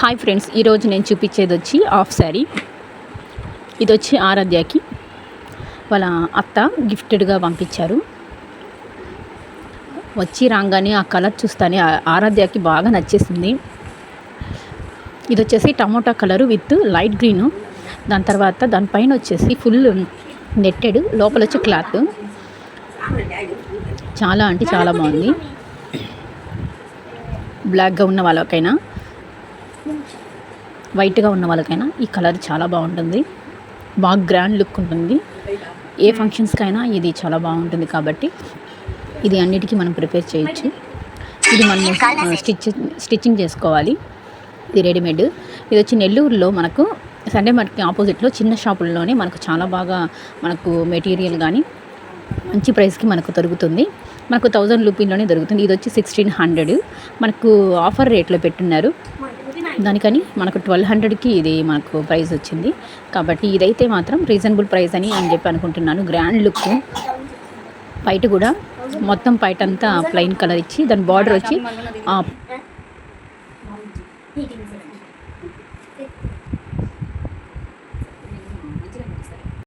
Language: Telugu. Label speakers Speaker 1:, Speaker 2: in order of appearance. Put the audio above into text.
Speaker 1: హాయ్ ఫ్రెండ్స్ ఈరోజు నేను చూపించేది వచ్చి హాఫ్ శారీ ఇది వచ్చి ఆరాధ్యకి వాళ్ళ అత్త గిఫ్టెడ్గా పంపించారు. వచ్చి రాగానే ఆ కలర్ చూస్తానే ఆరాధ్యకి బాగా నచ్చేసింది. ఇది వచ్చేసి tomato colour with light green. దాని తర్వాత దానిపైన వచ్చేసి ఫుల్ నెట్టెడ్ లోపల వచ్చి క్లాత్. చాలా అంటే చాలా బాగుంది. బ్లాక్గా ఉన్న వాళ్ళకైనా. వైట్గా ఉన్న వాళ్ళకైనా ఈ కలర్ చాలా బాగుంటుంది. బాగా గ్రాండ్ లుక్ ఉంటుంది. ఏ ఫంక్షన్స్కైనా ఇది చాలా బాగుంటుంది కాబట్టి ఇది అన్నిటికీ మనం ప్రిపేర్ చేయొచ్చు. ఇది మనం స్టిచ్ స్టిచ్చింగ్ చేసుకోవాలి. ఇది రెడీమేడ్. ఇది వచ్చి నెల్లూరులో మనకు సండే మార్కెట్ ఆపోజిట్లో చిన్న షాపుల్లోనే మనకు చాలా బాగా మనకు మెటీరియల్ కానీ మంచి ప్రైస్కి మనకు దొరుకుతుంది. మనకు థౌజండ్ రూపీలోనే దొరుకుతుంది. ఇది వచ్చి సిక్స్టీన్ హండ్రెడ్ మనకు ఆఫర్ రేట్లో పెట్టున్నారు. దానికని మనకు ట్వెల్వ్ హండ్రెడ్కి ఇది మనకు ప్రైస్ వచ్చింది. కాబట్టి ఇదైతే మాత్రం రీజనబుల్ ప్రైస్ అని అని చెప్పి అనుకుంటున్నాను. Grand look. పైట కూడా మొత్తం పైట అంతా ప్లెయిన్ కలర్ ఇచ్చి దాని బార్డర్ వచ్చి ఆ,